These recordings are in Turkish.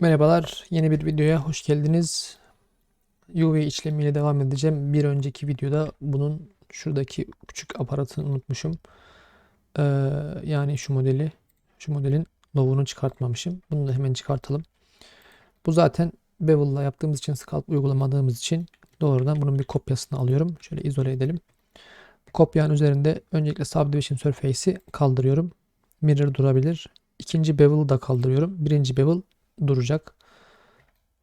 Merhabalar, yeni bir videoya hoş geldiniz. UV işlemiyle devam edeceğim. Bir önceki videoda bunun şuradaki küçük aparatını unutmuşum. Ee, yani şu modeli, şu modelin logunu çıkartmamışım. Bunu da hemen çıkartalım. Bu zaten Bevel'la yaptığımız için, Scalp uygulamadığımız için doğrudan bunun bir kopyasını alıyorum. Şöyle izole edelim. Kopyanın üzerinde öncelikle Subdivision Surface'i kaldırıyorum. Mirror durabilir. İkinci Bevel'ı da kaldırıyorum. Birinci Bevel duracak.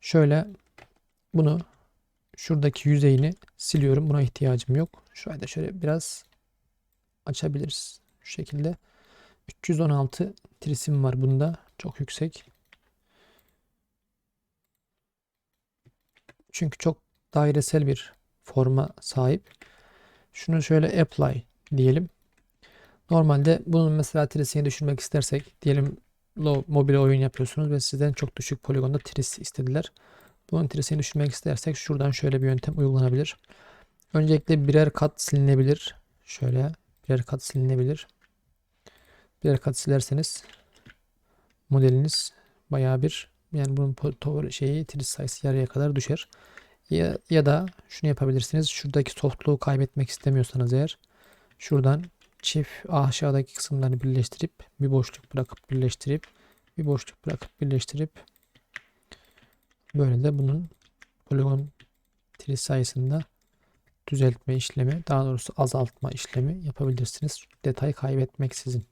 Şöyle bunu şuradaki yüzeyini siliyorum. Buna ihtiyacım yok. Şurayı da şöyle biraz açabiliriz. Şu şekilde. 316 trisim var bunda. Çok yüksek. Çünkü çok dairesel bir forma sahip. Şunu şöyle apply diyelim. Normalde bunun mesela trisini düşürmek istersek diyelim mobil oyun yapıyorsunuz ve sizden çok düşük poligonda tris istediler. Bunun trisini düşürmek istersek şuradan şöyle bir yöntem uygulanabilir. Öncelikle birer kat silinebilir. Şöyle birer kat silinebilir. Birer kat silerseniz modeliniz bayağı bir yani bunun şeyi tris sayısı yarıya kadar düşer. Ya, ya da şunu yapabilirsiniz. Şuradaki softluğu kaybetmek istemiyorsanız eğer şuradan çift aşağıdaki kısımlarını birleştirip bir boşluk bırakıp birleştirip bir boşluk bırakıp birleştirip böyle de bunun poligon tris sayısında düzeltme işlemi daha doğrusu azaltma işlemi yapabilirsiniz. Detay kaybetmeksizin.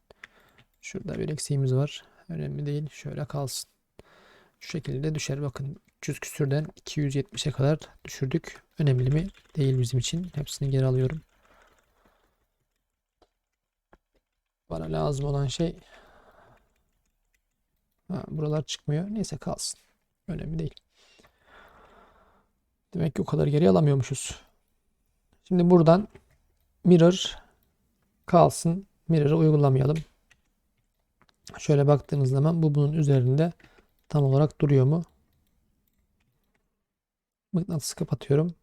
Şurada bir eksiğimiz var. Önemli değil. Şöyle kalsın. Şu şekilde düşer. Bakın 300 küsürden 270'e kadar düşürdük. Önemli mi? Değil bizim için. Hepsini geri alıyorum. Bana lazım olan şey ha, buralar çıkmıyor. Neyse kalsın. Önemli değil. Demek ki o kadar geri alamıyormuşuz. Şimdi buradan mirror kalsın. Mirror'ı uygulamayalım. Şöyle baktığınız zaman bu bunun üzerinde tam olarak duruyor mu? Mıknatısı kapatıyorum.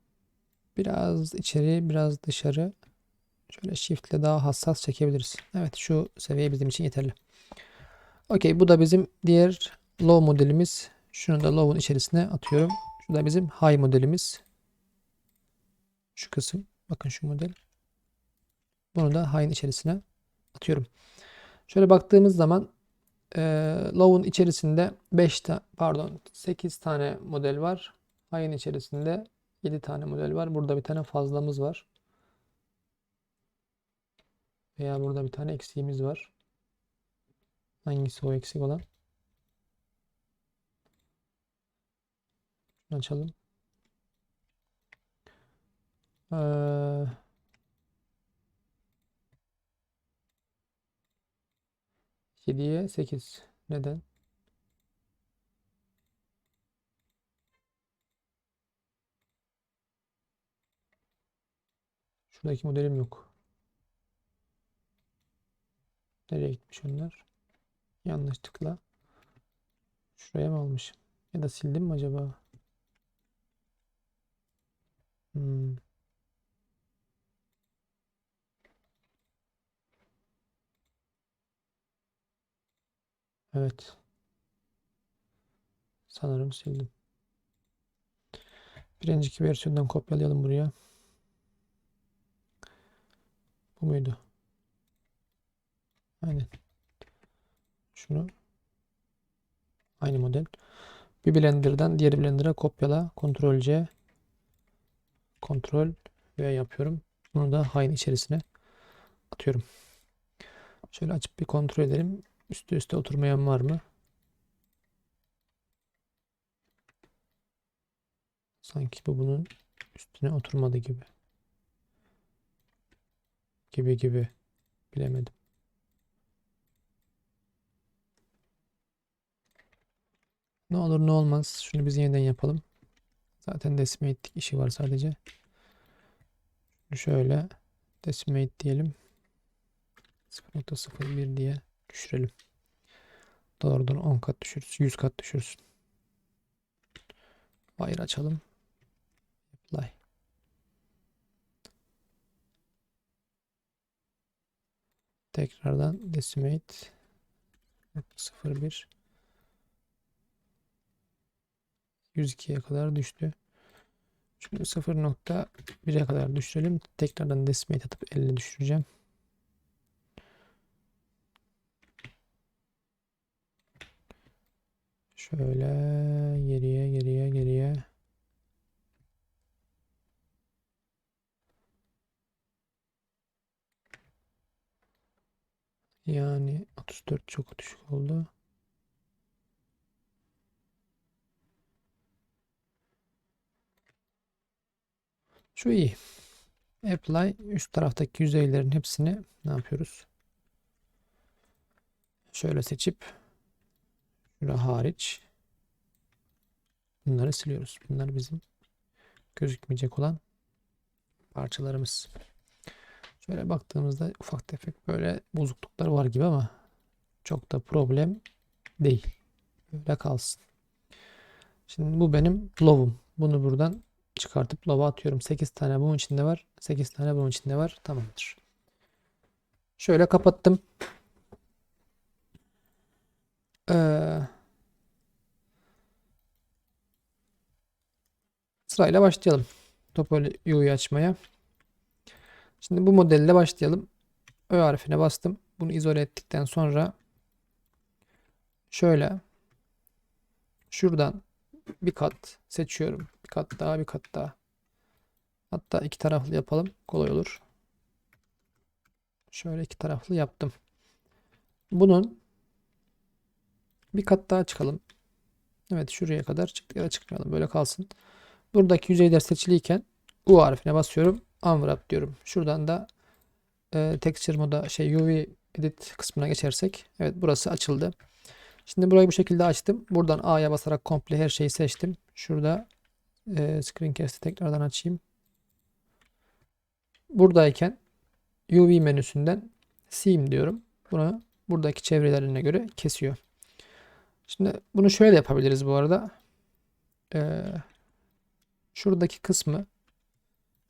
Biraz içeri, biraz dışarı. Şöyle shift ile daha hassas çekebiliriz. Evet şu seviye bizim için yeterli. Okey bu da bizim diğer low modelimiz. Şunu da low'un içerisine atıyorum. Şu da bizim high modelimiz. Şu kısım. Bakın şu model. Bunu da high'ın içerisine atıyorum. Şöyle baktığımız zaman e, low'un içerisinde 5 ta pardon 8 tane model var. High'ın içerisinde 7 tane model var. Burada bir tane fazlamız var. Veya burada bir tane eksiğimiz var. Hangisi o eksik olan? Açalım. Ee, Yediye sekiz. Neden? Şuradaki modelim yok. Nereye gitmiş onlar? Yanlışlıkla şuraya mı almışım? Ya da sildim mi acaba? Hmm. Evet. Sanırım sildim. Bir önceki versiyondan kopyalayalım buraya. Bu muydu? Aynen. Şunu aynı model. Bir Blender'dan diğer Blender'a kopyala. Ctrl C Ctrl V yapıyorum. Bunu da High içerisine atıyorum. Şöyle açıp bir kontrol edelim. Üste üste oturmayan var mı? Sanki bu bunun üstüne oturmadı gibi. Gibi gibi. Bilemedim. Ne olur ne olmaz. Şunu biz yeniden yapalım. Zaten decimate işi var sadece. Şöyle decimate diyelim. 0.01 diye düşürelim. Doğrudan 10 kat düşürürsün. 100 kat düşürsün. Hayır açalım. Apply. Tekrardan decimate 0.1 102'ye kadar düştü. Şimdi 0.1'e kadar düşürelim. Tekrardan decimate atıp 50 düşüreceğim. Şöyle geriye geriye geriye. Yani 34 çok düşük oldu. Şu iyi. Apply üst taraftaki yüzeylerin hepsini ne yapıyoruz? Şöyle seçip şura hariç bunları siliyoruz. Bunlar bizim gözükmeyecek olan parçalarımız. Şöyle baktığımızda ufak tefek böyle bozukluklar var gibi ama çok da problem değil. Böyle kalsın. Şimdi bu benim low'um. Bunu buradan çıkartıp lova atıyorum. 8 tane bunun içinde var. 8 tane bunun içinde var. Tamamdır. Şöyle kapattım. Ee, sırayla başlayalım. Topoluyu'yu açmaya. Şimdi bu modelle başlayalım. Ö harfine bastım. Bunu izole ettikten sonra şöyle şuradan bir kat seçiyorum. Bir kat daha bir kat daha. Hatta iki taraflı yapalım. Kolay olur. Şöyle iki taraflı yaptım. Bunun bir kat daha çıkalım. Evet şuraya kadar çıktık ya da çıkmayalım. Böyle kalsın. Buradaki yüzeyler seçiliyken U harfine basıyorum. Unwrap diyorum. Şuradan da e, texture moda şey UV edit kısmına geçersek. Evet burası açıldı. Şimdi burayı bu şekilde açtım. Buradan A'ya basarak komple her şeyi seçtim. Şurada e, Screencast'i tekrardan açayım. Buradayken UV menüsünden Seam diyorum. Bunu buradaki çevrelerine göre kesiyor. Şimdi bunu şöyle yapabiliriz bu arada. Ee, şuradaki kısmı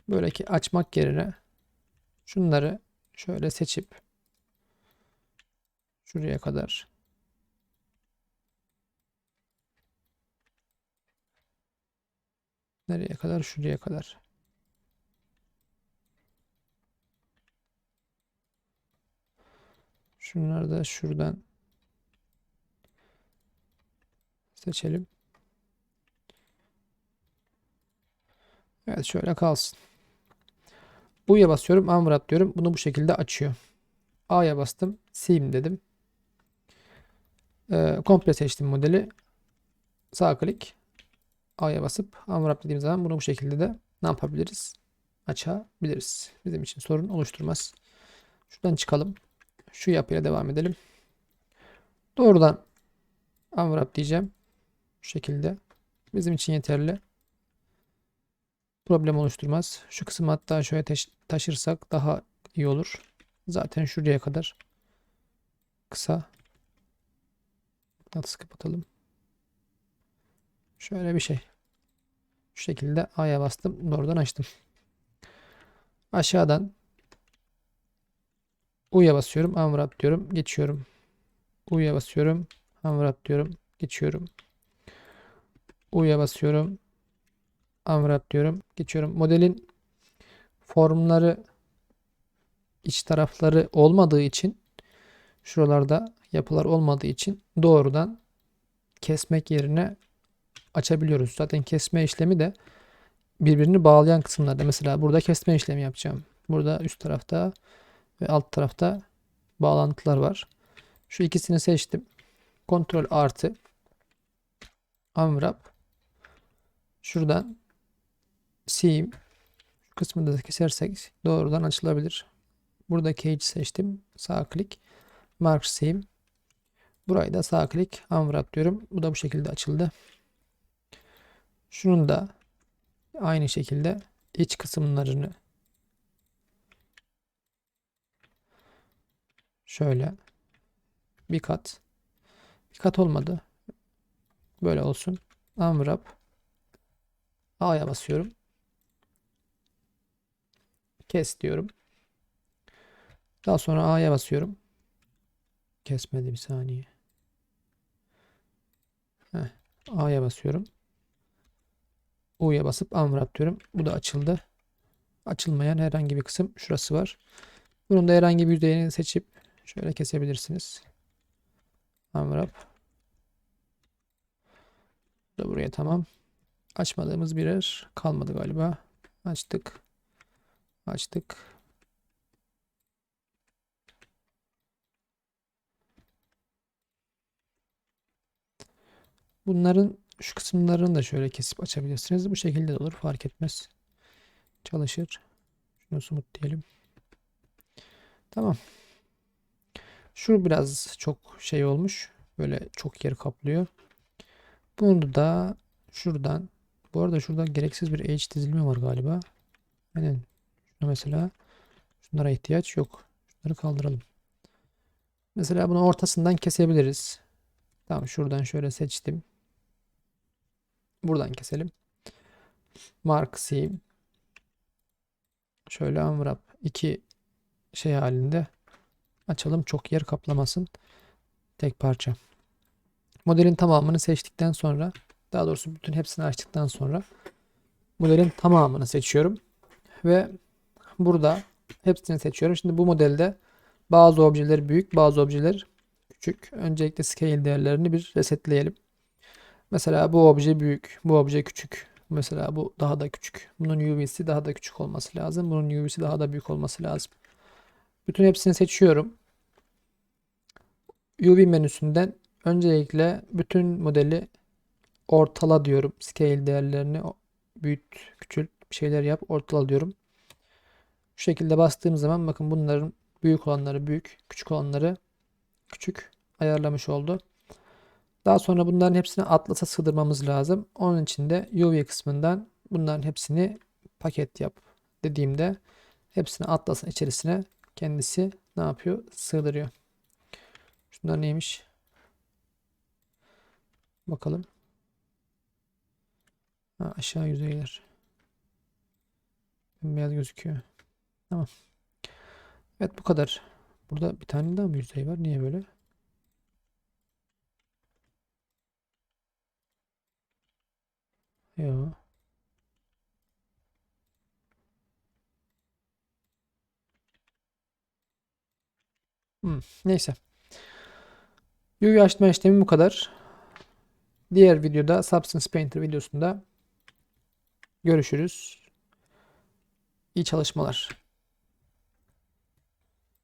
böyle ki açmak yerine şunları şöyle seçip şuraya kadar nereye kadar şuraya kadar şunları da şuradan seçelim. Evet şöyle kalsın. Bu'ya basıyorum. Unwrap diyorum. Bunu bu şekilde açıyor. A'ya bastım. Sim dedim. Ee, komple seçtim modeli. Sağ klik. A'ya basıp Unwrap dediğim zaman bunu bu şekilde de ne yapabiliriz? Açabiliriz. Bizim için sorun oluşturmaz. Şuradan çıkalım. Şu yapıyla devam edelim. Doğrudan Unwrap diyeceğim. Şu şekilde. Bizim için yeterli problem oluşturmaz. Şu kısmı hatta şöyle taşırsak daha iyi olur. Zaten şuraya kadar kısa. Nasıl kapatalım. Şöyle bir şey. Şu şekilde A'ya bastım. Doğrudan açtım. Aşağıdan U'ya basıyorum. Unwrap diyorum. Geçiyorum. U'ya basıyorum. Unwrap diyorum. Geçiyorum. U'ya basıyorum unwrap diyorum. Geçiyorum. Modelin formları iç tarafları olmadığı için şuralarda yapılar olmadığı için doğrudan kesmek yerine açabiliyoruz. Zaten kesme işlemi de birbirini bağlayan kısımlarda. Mesela burada kesme işlemi yapacağım. Burada üst tarafta ve alt tarafta bağlantılar var. Şu ikisini seçtim. Ctrl artı unwrap şuradan Seam şu kısmını da kesersek doğrudan açılabilir. Burada cage seçtim. Sağ klik. Mark Seam. Burayı da sağ klik. Unwrap diyorum. Bu da bu şekilde açıldı. Şunun da aynı şekilde iç kısımlarını şöyle bir kat bir kat olmadı. Böyle olsun. Unwrap A'ya basıyorum. Kes diyorum. Daha sonra A'ya basıyorum. Kesmedi bir saniye. A'ya basıyorum. U'ya basıp unwrap diyorum. Bu da açıldı. Açılmayan herhangi bir kısım şurası var. Bunun da herhangi bir yüzeyini seçip şöyle kesebilirsiniz. Unwrap. Da buraya tamam. Açmadığımız bir yer kalmadı galiba. Açtık. Açtık. Bunların şu kısımlarını da şöyle kesip açabilirsiniz. Bu şekilde de olur. Fark etmez. Çalışır. Şunu smooth diyelim. Tamam. Şu biraz çok şey olmuş. Böyle çok yer kaplıyor. Bunu da şuradan bu arada şurada gereksiz bir H dizilimi var galiba. Aynen. Şuna mesela şunlara ihtiyaç yok. Şunları kaldıralım. Mesela bunu ortasından kesebiliriz. Tamam şuradan şöyle seçtim. Buradan keselim. Mark C. Şöyle unwrap iki şey halinde açalım. Çok yer kaplamasın. Tek parça. Modelin tamamını seçtikten sonra daha doğrusu bütün hepsini açtıktan sonra modelin tamamını seçiyorum. Ve burada hepsini seçiyorum. Şimdi bu modelde bazı objeler büyük, bazı objeler küçük. Öncelikle scale değerlerini bir resetleyelim. Mesela bu obje büyük, bu obje küçük. Mesela bu daha da küçük. Bunun UV'si daha da küçük olması lazım. Bunun UV'si daha da büyük olması lazım. Bütün hepsini seçiyorum. UV menüsünden öncelikle bütün modeli ortala diyorum. Scale değerlerini büyüt, küçült, bir şeyler yap, ortala diyorum. Şu şekilde bastığım zaman bakın bunların büyük olanları büyük, küçük olanları küçük ayarlamış oldu. Daha sonra bunların hepsini Atlas'a sığdırmamız lazım. Onun için de UV kısmından bunların hepsini paket yap dediğimde hepsini Atlas'ın içerisine kendisi ne yapıyor? Sığdırıyor. Şunlar neymiş? Bakalım. Ha, aşağı yüzeyler. Beyaz gözüküyor. Tamam. Evet bu kadar. Burada bir tane daha mı yüzey var? Niye böyle? Yo. Hmm, neyse. UV açma işlemi bu kadar. Diğer videoda Substance Painter videosunda görüşürüz. İyi çalışmalar.